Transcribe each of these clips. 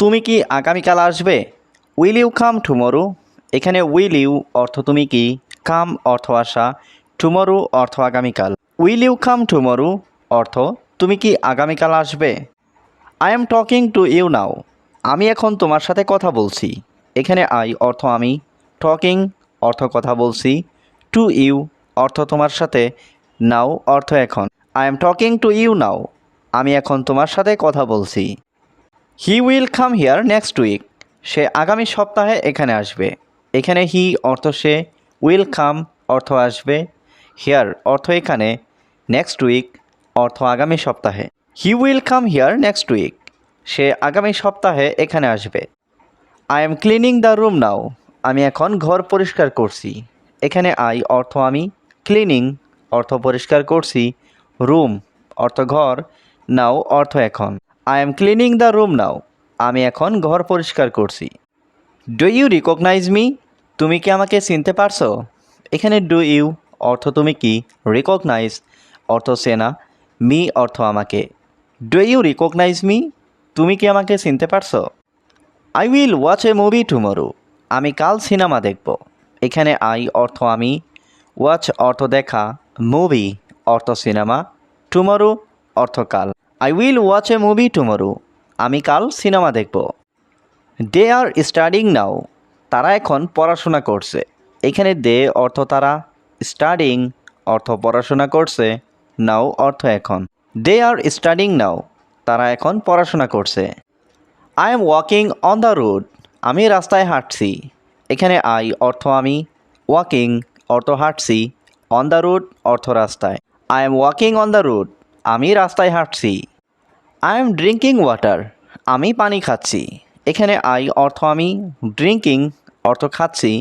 তুমি কি আগামীকাল আসবে? উইল ইউ কাম টুমরো এখানে উইল ইউ অর্থ তুমি কি? কাম অর্থ আসা। টুমরো অর্থ আগামীকাল। উইল ইউ কাম টুমরো অর্থ, তুমি কি আগামীকাল আসবে? I am talking to you now আমি এখন তোমার সাথে কথা বলছি। এখানে আই অর্থ আমি। টকিং অর্থ কথা বলছি। টু ইউ অর্থ তোমার সাথে। নাও অর্থ এখন। I am talking to you now আমি এখন তোমার সাথে কথা বলছি। He will come here next week সে আগামী সপ্তাহে এখানে আসবে। এখানে হি অর্থ সে উইল কাম অর্থ আসবে। হিয়ার অর্থ এখানে নেক্সট উইক অর্থ আগামী সপ্তাহে। He will come here next week সে আগামী সপ্তাহে এখানে আসবে। I am cleaning the room now আমি এখন ঘর পরিষ্কার করছি। এখানে আই অর্থ আমি ক্লিনিং অর্থ পরিষ্কার করছি। রুম অর্থ ঘর নাও অর্থ এখন। I am cleaning the room now আমি এখন ঘর পরিষ্কার করছি। ডু ইউ রিকগনাইজ মি তুমি কি আমাকে চিনতে পারছ? এখানে ডু ইউ অর্থ তুমি কি? রিকগনাইজ অর্থ চেনা। মি অর্থ আমাকে। ডু ইউ রিকগনাইজ মি তুমি কি আমাকে চিনতে পারছ? I will watch a movie tomorrow আমি কাল সিনেমা দেখব। এখানে আই অর্থ আমি। ওয়াচ অর্থ দেখা। মুভি অর্থ সিনেমা। টুমরো অর্থ কাল। I will watch a movie tomorrow আমি কাল সিনেমা দেখব। দে আর স্টাডিং নাও তারা এখন পড়াশোনা করছে। এখানে দে অর্থ তারা। স্টাডিং অর্থ পড়াশোনা করছে। নাও অর্থ এখন। দে আর স্টাডিং নাও তারা এখন পড়াশোনা করছে। I am walking on the road আমি রাস্তায় হাঁটছি। এখানে আই অর্থ আমি। ওয়াকিং অর্থ হাঁটছি। অন দ্য রোড অর্থ রাস্তায়। I am walking on the road আমি রাস্তায় হাঁটছি। আই এম ড্রিঙ্কিং ওয়াটার আমি পানি খাচ্ছি। এখানে আই অর্থ আমি ড্রিঙ্কিং অর্থ খাচ্ছি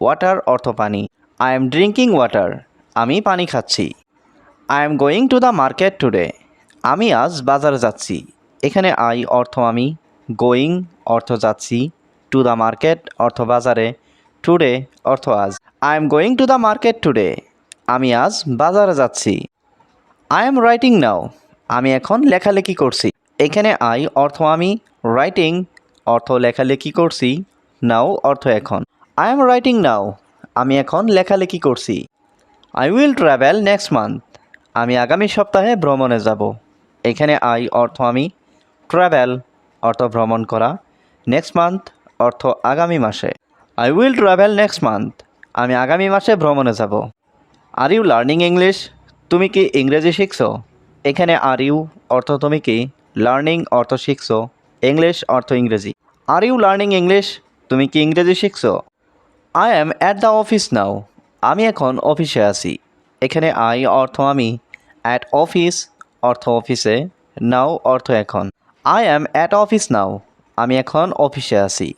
ওয়াটার অর্থ পানি। আই এম ড্রিঙ্কিং ওয়াটার আমি পানি খাচ্ছি। I am going to the market today আমি আজ বাজারে যাচ্ছি। এখানে আই অর্থ আমি গোয়িং অর্থ যাচ্ছি টু দ্য মার্কেট অর্থ বাজারে। টুডে অর্থ আজ। I am going to the market today আমি আজ বাজারে যাচ্ছি। আই এম রাইটিং নাও আমি এখন লেখালেখি করছি। এখানে আই অর্থ আমি। রাইটিং অর্থ লেখালেখি করছি। নাও অর্থ এখন। আই এম রাইটিং নাও আমি এখন লেখালেখি করছি। I will travel next month আমি আগামী সপ্তাহে ভ্রমণে যাব। এখানে আই অর্থ আমি। ট্রাভেল অর্থ ভ্রমণ করা। নেক্সট মান্থ অর্থ আগামী মাসে। I will travel next month আমি আগামী মাসে ভ্রমণে যাব। আর ইউ লার্নিং ইংলিশ তুমি কি ইংরেজি শিখছো? এখানে আর ইউ অর্থ তুমি কি? লার্নিং অর্থ শিখছো। ইংলিশ অর্থ ইংরেজি। আর ইউ লার্নিং ইংলিশ তুমি কি ইংরেজি শিখছো? I am at the office now আমি এখন অফিসে আছি। এখানে আই অর্থ আমি। অ্যাট অফিস অর্থ অফিসে নাও অর্থ এখন। I am at office now আমি এখন অফিসে আছি।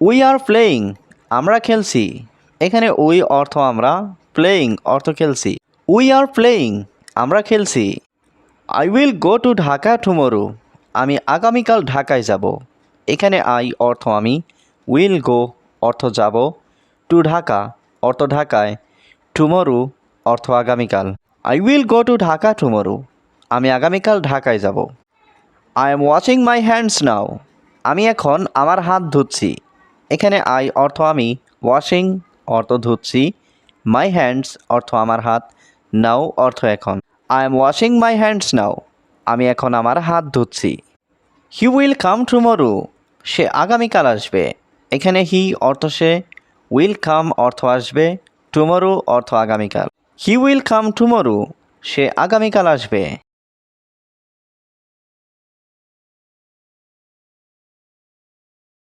উই আর প্লেয়িং আমরা খেলছি। এখানে উই অর্থ আমরা। প্লেয়িং অর্থ খেলছি। উই আর প্লেয়িং আমরা খেলছি। I will go to Dhaka tomorrow আমি আগামীকাল ঢাকায় যাব। এখানে আই অর্থ আমি উইল গো অর্থ যাব। টু ঢাকা অর্থ ঢাকায়। টুমোরো অর্থ আগামীকাল। I will go to Dhaka tomorrow আমি আগামীকাল ঢাকায় যাব। I am watching my hands now আমি এখন আমার হাত ধুচ্ছি। এখানে আই অর্থ আমি ওয়াশিং অর্থ ধুচ্ছি। মাই হ্যান্ডস অর্থ আমার হাত। নাও অর্থ এখন। I am washing my hands now আমি এখন আমার হাত ধুচ্ছি। হি উইল কাম টুমোরো সে আগামীকাল আসবে। এখানে হি অর্থ সে উইল কাম অর্থ আসবে। টুমরো অর্থ আগামীকাল। হি উইল কাম টুমরো সে আগামীকাল আসবে।